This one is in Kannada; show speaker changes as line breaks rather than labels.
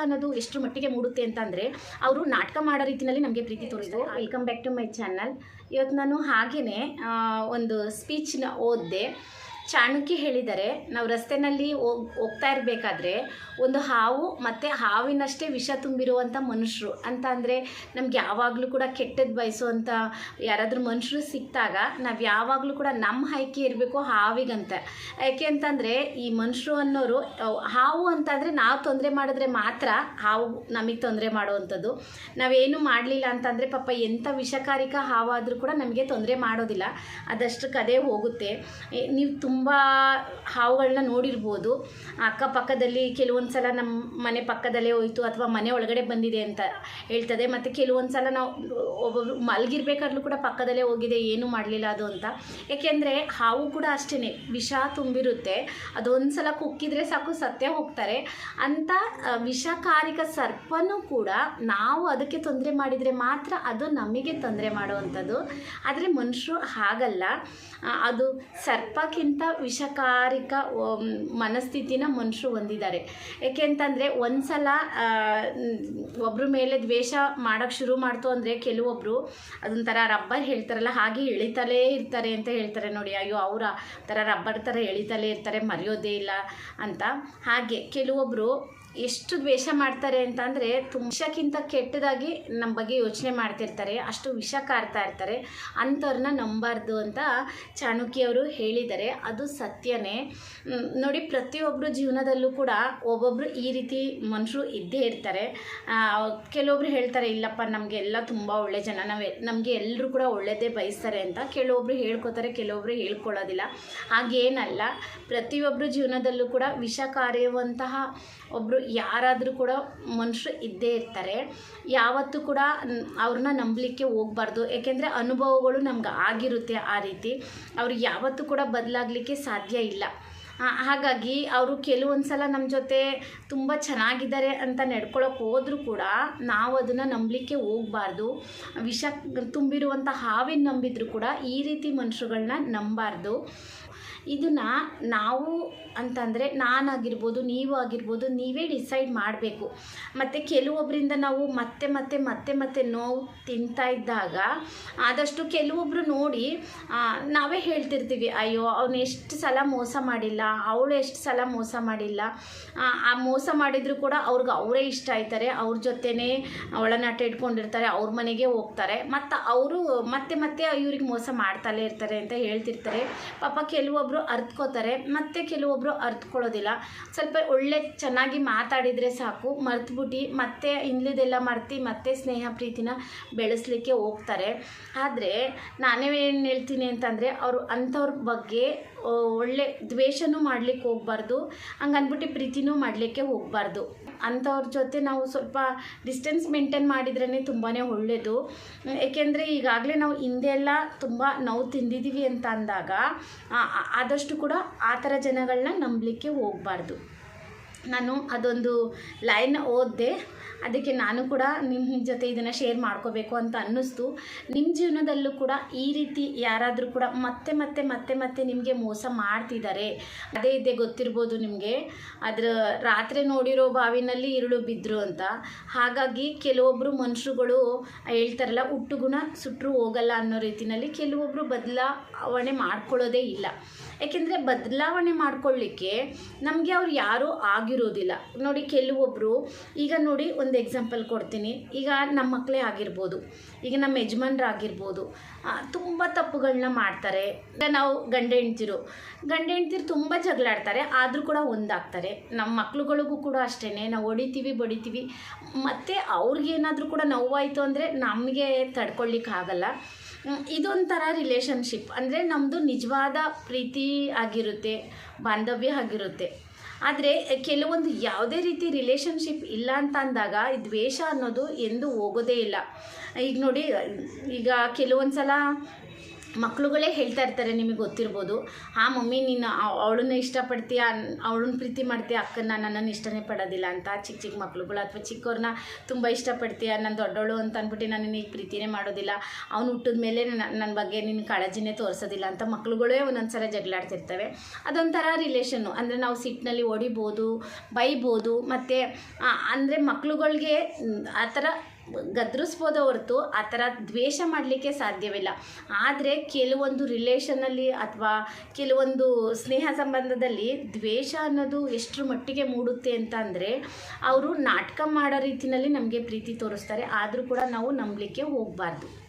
ಅನ್ನೋದು ಎಷ್ಟು ಮಟ್ಟಿಗೆ ಮೂಡುತ್ತೆ ಅಂತ ಅಂದರೆ ಅವರು ನಾಟಕ ಮಾಡೋ ರೀತಿಯಲ್ಲಿ ನಮಗೆ ಪ್ರೀತಿ ತೋರಿಸಿದ್ರು welcome back to my channel ಇವತ್ತು ನಾನು ಹಾಗೆಯೇ ಒಂದು ಸ್ಪೀಚ್ನ ಓದಿದೆ. ಚಾಣಕ್ಯ ಹೇಳಿದ್ದಾರೆ ನಾವು ರಸ್ತೆನಲ್ಲಿ ಹೋಗ್ ಹೋಗ್ತಾ ಇರಬೇಕಾದ್ರೆ ಒಂದು ಹಾವು ಮತ್ತು ಹಾವಿನಷ್ಟೇ ವಿಷ ತುಂಬಿರುವಂಥ ಮನುಷ್ಯರು ಅಂತ ಅಂದರೆ ನಮ್ಗೆ ಯಾವಾಗಲೂ ಕೂಡ ಕೆಟ್ಟದ್ದು ಬಯಸುವಂಥ ಯಾರಾದರೂ ಮನುಷ್ಯರು ಸಿಕ್ಕಿದಾಗ ನಾವು ಯಾವಾಗಲೂ ಕೂಡ ನಮ್ಮ ಹೈಕೆ ಇರಬೇಕು ಹಾವಿಗಂತ. ಯಾಕೆ ಅಂತಂದರೆ ಈ ಮನುಷ್ಯರು ಅನ್ನೋರು ಹಾವು ಅಂತಂದರೆ ನಾವು ತೊಂದರೆ ಮಾಡಿದ್ರೆ ಮಾತ್ರ ಹಾವು ನಮಗೆ ತೊಂದರೆ ಮಾಡುವಂಥದ್ದು. ನಾವೇನು ಮಾಡಲಿಲ್ಲ ಅಂತಂದರೆ ಪಾಪ ಎಂಥ ವಿಷಕಾರಿಕ ಹಾವಾದರೂ ಕೂಡ ನಮಗೆ ತೊಂದರೆ ಮಾಡೋದಿಲ್ಲ. ಅದಷ್ಟು ಕದೇ ಹೋಗುತ್ತೆ. ನೀವು ಹಾವುಗಳನ್ನ ನೋಡಿರ್ಬೋದು. ಅಕ್ಕಪಕ್ಕದಲ್ಲಿ ಕೆಲವೊಂದು ಸಲ ನಮ್ಮ ಮನೆ ಪಕ್ಕದಲ್ಲೇ ಹೋಯಿತು ಅಥವಾ ಮನೆ ಒಳಗಡೆ ಬಂದಿದೆ ಅಂತ ಹೇಳ್ತದೆ. ಮತ್ತು ಕೆಲವೊಂದು ಸಲ ನಾವು ಒಬ್ಬೊಬ್ರು ಮಲಗಿರ್ಬೇಕಾದ್ರೂ ಕೂಡ ಪಕ್ಕದಲ್ಲೇ ಹೋಗಿದೆ ಏನೂ ಮಾಡಲಿಲ್ಲ ಅದು ಅಂತ. ಏಕೆಂದರೆ ಹಾವು ಕೂಡ ಅಷ್ಟೇ ವಿಷ ತುಂಬಿರುತ್ತೆ. ಅದೊಂದು ಸಲ ಕುಕ್ಕಿದ್ರೆ ಸಾಕು ಸತ್ಯ ಹೋಗ್ತಾರೆ. ಆ, ವಿಷಕಾರಿಕ ಸರ್ಪನೂ ಕೂಡ ನಾವು ಅದಕ್ಕೆ ತೊಂದರೆ ಮಾಡಿದರೆ ಮಾತ್ರ ಅದು ನಮಗೆ ತೊಂದರೆ ಮಾಡುವಂಥದ್ದು. ಆದರೆ ಮನುಷ್ಯರು ಹಾಗಲ್ಲ. ಅದು ಸರ್ಪಕ್ಕಿಂತ ವಿಷಕಾರಿಕ ಒಮ್, ಮನಸ್ಥಿತಿನ ಮನುಷ್ಯರು ಹೊಂದಿದ್ದಾರೆ. ಏಕೆ ಅಂತಂದರೆ ಒಂದು ಸಲ ಒಬ್ಬರ ಮೇಲೆ ದ್ವೇಷ ಮಾಡೋಕ್ಕೆ ಶುರು ಮಾಡ್ತು ಅಂದರೆ ಕೆಲವೊಬ್ಬರು ಅದೊಂಥರ ರಬ್ಬರ್ ಹೇಳ್ತಾರಲ್ಲ ಹಾಗೆ ಎಳಿತಲೇ ಇರ್ತಾರೆ ಅಂತ ಹೇಳ್ತಾರೆ ನೋಡಿ ಅಯ್ಯೋ ಅವರ ಥರ ರಬ್ಬರ್ ಥರ ಎಳಿತಲೇ ಇರ್ತಾರೆ ಮರೆಯೋದೇ ಇಲ್ಲ ಅಂತ. ಹಾಗೆ ಕೆಲವೊಬ್ಬರು ಎಷ್ಟು ದ್ವೇಷ ಮಾಡ್ತಾರೆ ಅಂತಂದರೆ ತುಂಬ ವಿಷಕ್ಕಿಂತ ಕೆಟ್ಟದಾಗಿ ನಮ್ಮ ಬಗ್ಗೆ ಯೋಚನೆ ಮಾಡ್ತಿರ್ತಾರೆ, ಅಷ್ಟು ವಿಷ ಕಾರ್ತಾ ಇರ್ತಾರೆ. ಅಂಥವ್ರನ್ನ ನಂಬಾರ್ದು ಅಂತ ಚಾಣಕ್ಯವರು ಹೇಳಿದ್ದಾರೆ. ಅದು ಸತ್ಯನೇ. ನೋಡಿ ಪ್ರತಿಯೊಬ್ಬರು ಜೀವನದಲ್ಲೂ ಕೂಡ ಒಬ್ಬೊಬ್ಬರು ಈ ರೀತಿ ಮನುಷ್ಯರು ಇದ್ದೇ ಇರ್ತಾರೆ. ಕೆಲವೊಬ್ರು ಹೇಳ್ತಾರೆ, ಇಲ್ಲಪ್ಪ, ನಮಗೆ ಎಲ್ಲ ತುಂಬ ಒಳ್ಳೆ ಜನ, ನಾವು, ನಮಗೆ ಎಲ್ಲರೂ ಕೂಡ ಒಳ್ಳೆಯದೇ ಬಯಸ್ತಾರೆ ಅಂತ ಕೆಲವೊಬ್ರು ಹೇಳ್ಕೊತಾರೆ, ಕೆಲವೊಬ್ರು ಹೇಳ್ಕೊಳ್ಳೋದಿಲ್ಲ. ಹಾಗೇನಲ್ಲ ಪ್ರತಿಯೊಬ್ಬರು ಜೀವನದಲ್ಲೂ ಕೂಡ ವಿಷ ಕಾರಿಯುವಂತಹ ಒಬ್ಬರು ಯಾರಾದರೂ ಕೂಡ ಮನುಷ್ಯರು ಇದ್ದೇ ಇರ್ತಾರೆ. ಯಾವತ್ತೂ ಕೂಡ ಅವ್ರನ್ನ ನಂಬಲಿಕ್ಕೆ ಹೋಗ್ಬಾರ್ದು. ಏಕೆಂದರೆ ಅನುಭವಗಳು ನಮ್ಗೆ ಆಗಿರುತ್ತೆ ಆ ರೀತಿ. ಅವ್ರು ಯಾವತ್ತೂ ಕೂಡ ಬದಲಾಗಲಿಕ್ಕೆ ಸಾಧ್ಯ ಇಲ್ಲ. ಹಾಗಾಗಿ ಅವರು ಕೆಲವೊಂದು ಸಲ ನಮ್ಮ ಜೊತೆ ತುಂಬ ಚೆನ್ನಾಗಿದ್ದಾರೆ ಅಂತ ನಡ್ಕೊಳಕ್ಕೆ ಹೋದರೂ ಕೂಡ ನಾವು ಅದನ್ನು ನಂಬಲಿಕ್ಕೆ ಹೋಗಬಾರ್ದು. ವಿಷ ತುಂಬಿರುವಂಥ ಹಾವಿನ ನಂಬಿದ್ರು ಕೂಡ ಈ ರೀತಿ ಮನುಷ್ಯರುಗಳನ್ನ ನಂಬಾರ್ದು. ಇದನ್ನು ನಾವು ಅಂತಂದರೆ ನಾನಾಗಿರ್ಬೋದು ನೀವು ಆಗಿರ್ಬೋದು ನೀವೇ ಡಿಸೈಡ್ ಮಾಡಬೇಕು. ಮತ್ತು ಕೆಲವೊಬ್ಬರಿಂದ ನಾವು ಮತ್ತೆ ಮತ್ತೆ ಮತ್ತೆ ಮತ್ತೆ ನೋವು ತಿಂತಾ ಇದ್ದಾಗ ಆದಷ್ಟು ಕೆಲವೊಬ್ಬರು ನೋಡಿ ನಾವೇ ಹೇಳ್ತಿರ್ತೀವಿ ಅಯ್ಯೋ ಅವನು ಎಷ್ಟು ಸಲ ಮೋಸ ಮಾಡಿಲ್ಲ ಅವಳು ಎಷ್ಟು ಸಲ ಮೋಸ ಮಾಡಿಲ್ಲ. ಆ, ಮೋಸ ಮಾಡಿದರೂ ಕೂಡ ಅವ್ರಿಗೆ ಅವರೇ ಇಷ್ಟ ಆಯ್ತಾರೆ ಅವ್ರ ಜೊತೆನೇ ಒಳನಾಟ ಇಟ್ಕೊಂಡಿರ್ತಾರೆ ಅವ್ರ ಮನೆಗೆ ಹೋಗ್ತಾರೆ. ಮತ್ತು ಅವರು ಮತ್ತೆ ಮತ್ತೆ ಇವ್ರಿಗೆ ಮೋಸ ಮಾಡ್ತಲೇ ಇರ್ತಾರೆ ಅಂತ ಹೇಳ್ತಿರ್ತಾರೆ. ಪಾಪ ಕೆಲವೊಬ್ಬರು ಅರ್ತ್ಕೋತಾರೆ, ಮತ್ತು ಕೆಲವೊಬ್ಬರು ಅರ್ತ್ಕೊಳ್ಳೋದಿಲ್ಲ. ಸ್ವಲ್ಪ ಒಳ್ಳೆ ಚೆನ್ನಾಗಿ ಮಾತಾಡಿದರೆ ಸಾಕು ಮರ್ತುಬಿಟ್ಟು ಮತ್ತೆ ಹಿಂದಿದೆಲ್ಲ ಮರ್ತಿ ಮತ್ತೆ ಸ್ನೇಹ ಪ್ರೀತಿನ ಬೆಳೆಸಲಿಕ್ಕೆ ಹೋಗ್ತಾರೆ. ಆದರೆ ನಾನೇ ಏನು ಹೇಳ್ತೀನಿ ಅಂತಂದರೆ, ಅವರು ಅಂಥವ್ರ ಬಗ್ಗೆ, ಒಳ್ಳೆ ದ್ವೇಷನೂ ಮಾಡ್ಲಿಕ್ಕೆ ಹೋಗ್ಬಾರ್ದು ಹಂಗೆ ಅಂದ್ಬಿಟ್ಟು ಪ್ರೀತಿನೂ ಮಾಡಲಿಕ್ಕೆ ಹೋಗಬಾರ್ದು. ಅಂಥವ್ರ ಜೊತೆ ನಾವು ಸ್ವಲ್ಪ ಡಿಸ್ಟೆನ್ಸ್ ಮೇಂಟೈನ್ ಮಾಡಿದ್ರೇ ತುಂಬಾ ಒಳ್ಳೆಯದು ಏಕೆಂದರೆ ಈಗಾಗಲೇ ನಾವು ಹಿಂದೆ ಎಲ್ಲ ತುಂಬ ನೋವು ತಿಂದಿದ್ದೀವಿ ಅಂತ ಅಂದಾಗ ಆದಷ್ಟು ಕೂಡ ಆ ಥರ ಜನಗಳನ್ನ ನಂಬಲಿಕ್ಕೆ ಹೋಗಬಾರ್ದು. ನಾನು ಅದೊಂದು ಲೈನ್ ಓದಿದೆ. ಅದಕ್ಕೆ ನಾನು ಕೂಡ ನಿಮ್ಮ ಜೊತೆ ಇದನ್ನು ಶೇರ್ ಮಾಡ್ಕೋಬೇಕು ಅಂತ ಅನ್ನಿಸ್ತು. ನಿಮ್ಮ ಜೀವನದಲ್ಲೂ ಕೂಡ ಈ ರೀತಿ ಯಾರಾದರೂ ಕೂಡ ಮತ್ತೆ ಮತ್ತೆ ಮತ್ತೆ ಮತ್ತೆ ನಿಮಗೆ ಮೋಸ ಮಾಡ್ತಿದ್ದಾರೆ ಅದೇ ಇದೆ ಗೊತ್ತಿರ್ಬೋದು ನಿಮಗೆ. ಅದರ ರಾತ್ರಿ ನೋಡಿರೋ ಬಾವಿನಲ್ಲಿ ಇರುಳು ಬಿದ್ದರು ಅಂತ. ಹಾಗಾಗಿ ಕೆಲವೊಬ್ಬರು ಮನುಷ್ಯರುಗಳು ಹೇಳ್ತಾರಲ್ಲ, ಹುಟ್ಟುಗುಣ ಸುಟ್ಟರು ಹೋಗಲ್ಲ ಅನ್ನೋ ರೀತಿಯಲ್ಲಿ ಕೆಲವೊಬ್ಬರು ಬದಲಾವಣೆ ಮಾಡ್ಕೊಳ್ಳೋದೇ ಇಲ್ಲ. ಯಾಕೆಂದರೆ ಬದಲಾವಣೆ ಮಾಡ್ಕೊಳ್ಳಿಕ್ಕೆ ನಮಗೆ ಅವ್ರು ಯಾರೂ ಆಗಿರೋದಿಲ್ಲ. ನೋಡಿ ಕೆಲವೊಬ್ಬರು ಈಗ ನೋಡಿ ಎಕ್ಸಾಂಪಲ್ ಕೊಡ್ತೀನಿ. ಈಗ ನಮ್ಮ ಮಕ್ಕಳೇ ಆಗಿರ್ಬೋದು, ಈಗ ನಮ್ಮ ಯಜಮಾನ್ರಾಗಿರ್ಬೋದು ತುಂಬ ತಪ್ಪುಗಳನ್ನ ಮಾಡ್ತಾರೆ. ಈಗ ನಾವು ಗಂಡ ಹೆಂಡ್ತಿರು ಗಂಡ ಹೆಂಡ್ತಿರು ತುಂಬ ಜಗಳಾಡ್ತಾರೆ ಆದರೂ ಕೂಡ ಒಂದಾಗ್ತಾರೆ. ನಮ್ಮ ಮಕ್ಳುಗಳಿಗೂ ಕೂಡ ಅಷ್ಟೇ ನಾವು ಹೊಡಿತೀವಿ, ಬಡಿತೀವಿ. ಮತ್ತು ಅವ್ರಿಗೇನಾದರೂ ಕೂಡ ನೋವಾಯಿತು ಅಂದರೆ ನಮಗೆ ತಡ್ಕೊಳ್ಳಿಕ್ಕಾಗಲ್ಲ ಇದೊಂಥರ ರಿಲೇಷನ್ಶಿಪ್ ಅಂದರೆ ನಮ್ಮದು ನಿಜವಾದ ಪ್ರೀತಿ ಆಗಿರುತ್ತೆ, ಬಾಂಧವ್ಯ ಆಗಿರುತ್ತೆ. ಆದರೆ ಕೆಲವೊಂದು ಯಾವುದೇ ರೀತಿ ರಿಲೇಷನ್ಶಿಪ್ ಇಲ್ಲ ಅಂತ ಅಂದಾಗ ದ್ವೇಷ ಅನ್ನೋದು ಎಂದು ಹೋಗೋದೇ ಇಲ್ಲ. ಈಗ ನೋಡಿ, ಈಗ ಕೆಲವೊಂದು ಸಲ ಮಕ್ಳುಗಳೇ ಹೇಳ್ತಾ ಇರ್ತಾರೆ ನಿಮಗೆ ಗೊತ್ತಿರ್ಬೋದು ಆ ಮಮ್ಮಿ ನೀನು ಅವಳನ್ನ ಇಷ್ಟಪಡ್ತೀಯ? ಅವಳನ್ನ ಪ್ರೀತಿ ಮಾಡ್ತೀಯ? ಅಕ್ಕನ ನನ್ನನ್ನು ಇಷ್ಟನೇ ಪಡೋದಿಲ್ಲ ಅಂತ ಚಿಕ್ಕ ಚಿಕ್ಕ ಮಕ್ಳುಗಳು ಅಥವಾ ಚಿಕ್ಕವ್ರನ್ನ ತುಂಬ ಇಷ್ಟಪಡ್ತೀಯ? ನಾನು ದೊಡ್ಡವಳು ಅಂತ ಅಂದ್ಬಿಟ್ಟು ನಾನು ನಿನಗೆ ಪ್ರೀತಿನೇ ಮಾಡೋದಿಲ್ಲ. ಅವ್ನು ಹುಟ್ಟಿದ ಮೇಲೆ ನನ್ನ ಬಗ್ಗೆ ನಿನ್ನ ಕಾಳಜಿನೇ ತೋರಿಸೋದಿಲ್ಲ. ಅಂತ ಮಕ್ಳುಗಳೇ ಒಂದೊಂದು ಸಲ ಜಗಳಾಡ್ತಿರ್ತವೆ ಅದೊಂಥರ ರಿಲೇಷನ್ನು ಅಂದರೆ ನಾವು ಸಿಟ್ಟಿನಲ್ಲಿ ಹೊಡಿಬೋದು ಬೈಬೋದು ಮತ್ತು ಅಂದರೆ ಮಕ್ಳುಗಳಿಗೆ ಮ್, ಆ ಥರ ಗದ್ರಿಸ್ಬೋದೇ ಹೊರತು ಆ ಥರ ದ್ವೇಷ ಮಾಡಲಿಕ್ಕೆ ಸಾಧ್ಯವಿಲ್ಲ. ಆದರೆ ಕೆಲವೊಂದು ರಿಲೇಷನಲ್ಲಿ ಅಥವಾ ಕೆಲವೊಂದು ಸ್ನೇಹ ಸಂಬಂಧದಲ್ಲಿ ದ್ವೇಷ ಅನ್ನೋದು ಎಷ್ಟರ ಮಟ್ಟಿಗೆ ಮೂಡುತ್ತೆ ಅಂತ ಅಂದರೆ ಅವರು ನಾಟಕ ಮಾಡೋ ರೀತಿಯಲ್ಲಿ ನಮಗೆ ಪ್ರೀತಿ ತೋರಿಸ್ತಾರೆ. ಆದರೂ ಕೂಡ ನಾವು ನಂಬಲಿಕ್ಕೆ ಹೋಗಬಾರ್ದು.